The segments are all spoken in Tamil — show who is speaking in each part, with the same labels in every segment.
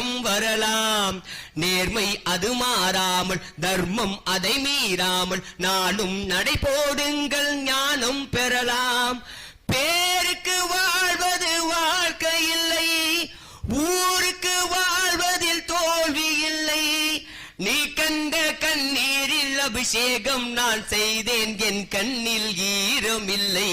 Speaker 1: பயம் வரலாம். நேர்மை அது மாறாமல் தர்மம் அதை மீறாமல் நானும் நடை போடுங்கள் ஞானம் பெறலாம். பேருக்கு வாழ்வது வாழ்க்கை இல்லை ஊருக்கு வாழ்வதில் தோல்வி இல்லை. நீ கண்ட கண்ணீரில் அபிஷேகம் நான் செய்தேன் என் கண்ணில் ஈரமில்லை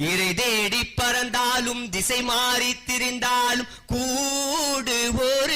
Speaker 1: இறை தேடி பறந்தாலும் திசை மாறி திரிந்தாலும் கூடு ஒரு